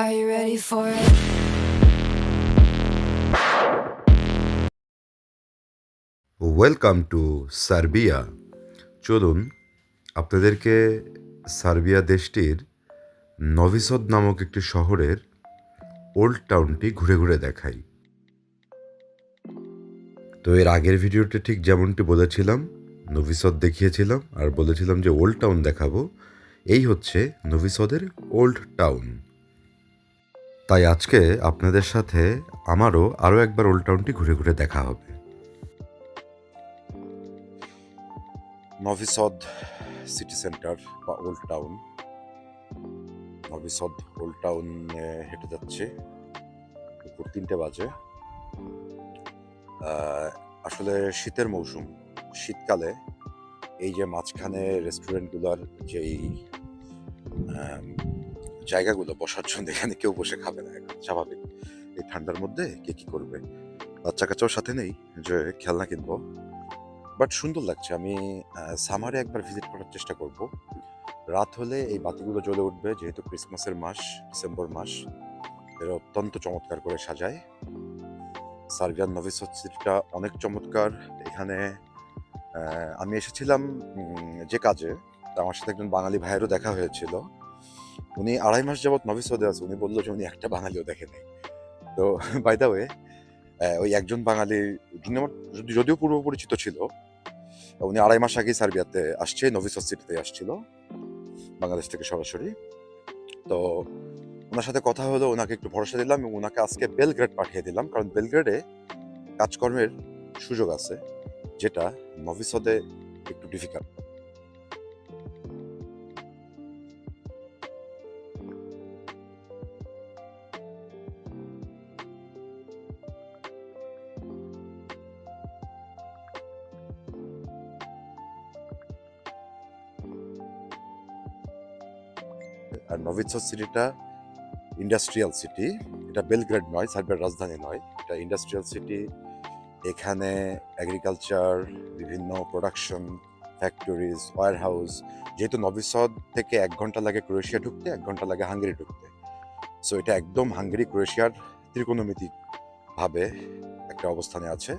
Are you ready for it? Welcome to Serbia চলুন, আপনাদেরকে Serbia দেশটির নভিসদ নামক একটি শহরের ওল্ড টাউনটি ঘুরে ঘুরে দেখাই। তো এর আগের ভিডিওতে ঠিক যেমনটি বলেছিলাম, নভিসদ দেখিয়েছিলাম আর বলেছিলাম যে ওল্ড টাউন দেখাবো, এই হচ্ছে নভিসদের ওল্ড টাউন। তাই আজকে আপনাদের সাথে আমারও আরও একবার ওল্ড টাউনটি ঘুরে ঘুরে দেখা হবে। নভিসদ সিটি সেন্টার বা old town Novi Sad old town হেঁটে যাচ্ছে। দুপুর তিনটে বাজে। আসলে শীতের মৌসুম। শীতকালে এই যে মাঝখানে রেস্টুরেন্টগুলোর যেই জায়গাগুলো বসার জন্য এখানে কেউ বসে খাবে না স্বাভাবিক। এই ঠান্ডার মধ্যে কে কি করবে? বাচ্চা কাচ্চাও সাথে নেই, যে খেলনা কিনবো। বাট সুন্দর লাগছে, আমি সামারে একবার ভিজিট করার চেষ্টা করব। রাত হলে এই বাতিগুলো জ্বলে উঠবে, যেহেতু ক্রিসমাসের মাস, ডিসেম্বর মাস, এরা অত্যন্ত চমৎকার করে সাজায়। সার্বিয়ান নভিসদ সিটিটা অনেক চমৎকার। এখানে আমি এসেছিলাম যে কাজে আমার সাথে একজন বাঙালি ভাইয়েরও দেখা হয়েছিল। উনি আড়াই মাস যাবৎ নভিসদে আছে, উনি বলল যে উনি একটা বাঙালিও দেখে নেই। তো বাই দা ওয়ে ওই একজন বাঙালি, যিনি আমার যদিও পূর্ব পরিচিত ছিল, উনি আড়াই মাস আগেই সার্বিয়াতে আসছে নভিসদ সিটিতে আসছিল, বাংলাদেশ থেকে সরাসরি। তো, ওনার সাথে কথা হলো ওনাকে একটু ভরসা দিলাম, এবং ওনাকে আজকে বেলগ্রেড পাঠিয়ে দিলাম, কারণ বেলগ্রেডে কাজকর্মের সুযোগ আছে, যেটা নভিসদে একটু ডিফিকাল্ট আর নভিসদ সিটিটা ইন্ডাস্ট্রিয়াল সিটি এটা বেলগ্রেড নয়, সার্বিয়ার রাজধানী নয়, এটা ইন্ডাস্ট্রিয়াল সিটি এখানে এগ্রিকালচার বিভিন্ন প্রোডাকশন ফ্যাক্টরিজ ওয়ার হাউস যেহেতু নভিসদ থেকে এক ঘণ্টা লাগে ক্রোয়েশিয়া ঢুকতে, এক ঘণ্টা লাগে হাঙ্গেরি ঢুকতে। সো এটা একদম হাঙ্গেরি ক্রোয়েশিয়ার ত্রিকোণমিতিক ভাবে একটা অবস্থানে আছে।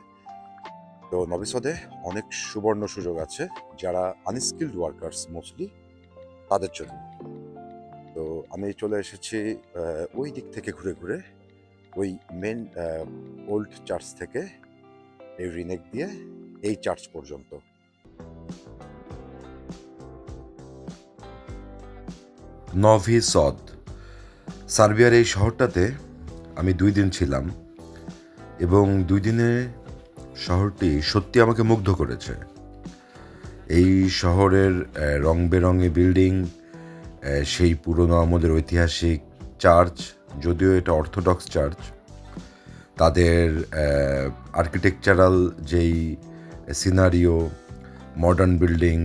তো নভিসদে অনেক সুবর্ণ সুযোগ আছে যারা আনস্কিল্ড ওয়ার্কার্স মোস্টলি তাদের জন্য। তো আমি চলে এসেছি ওই দিক থেকে ঘুরে ঘুরে, ওই মেন ওল্ড চার্চ থেকে এই রিনেক দিয়ে এই চার্চ পর্যন্ত। নভি সদ। সার্বিয়ার এই শহরটাতে আমি দুই দিন ছিলাম এবং দুই দিনে শহরটি সত্যি আমাকে মুগ্ধ করেছে। এই শহরের রং বেরঙে বিল্ডিং সেই পুরনো আমাদের ঐতিহাসিক চার্চ, যদিও এটা অর্থোডক্স চার্চ, তাদের আর্কিটেকচারাল যেই সিনারিও মডার্ন বিল্ডিং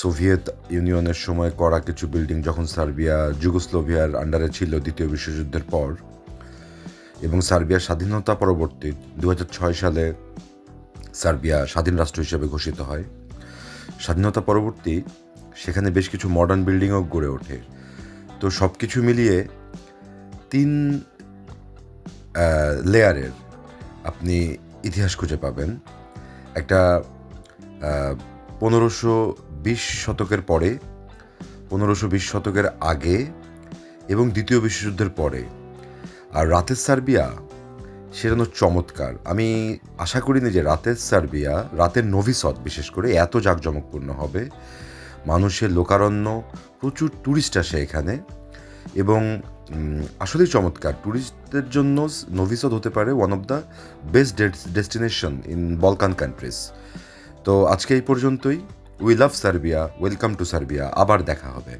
সোভিয়েত ইউনিয়নের সময় করা কিছু বিল্ডিং যখন সার্বিয়া, যুগোস্লোভিয়ার আন্ডারে ছিল দ্বিতীয় বিশ্বযুদ্ধের পর, এবং সার্বিয়ার স্বাধীনতা পরবর্তী দু হাজার ছয় সালে সার্বিয়া স্বাধীন রাষ্ট্র হিসেবে ঘোষিত হয়। স্বাধীনতা পরবর্তী সেখানে বেশ কিছু মডার্ন বিল্ডিংও গড়ে ওঠে। তো সব কিছু মিলিয়ে তিন লেয়ারের আপনি ইতিহাস খুঁজে পাবেন। একটা পনেরোশো বিশ শতকের পরে, পনেরোশো বিশ শতকের আগে এবং দ্বিতীয় বিশ্বযুদ্ধের পরে। আর রাতের সার্বিয়া সেটা চমৎকার। আমি আশা করিনি যে রাতের সার্বিয়া, রাতের নভিসদ বিশেষ করে, এত জাঁকজমকপূর্ণ হবে। মানুষের লোকারণ্য, প্রচুর ট্যুরিস্ট আসে এখানে এবং আসলেই চমৎকার। ট্যুরিস্টদের জন্য নভিসদ হতে পারে one of the best destination in Balkan countries তো আজকে এই পর্যন্তই। We love Serbia welcome to Serbia আবার দেখা হবে।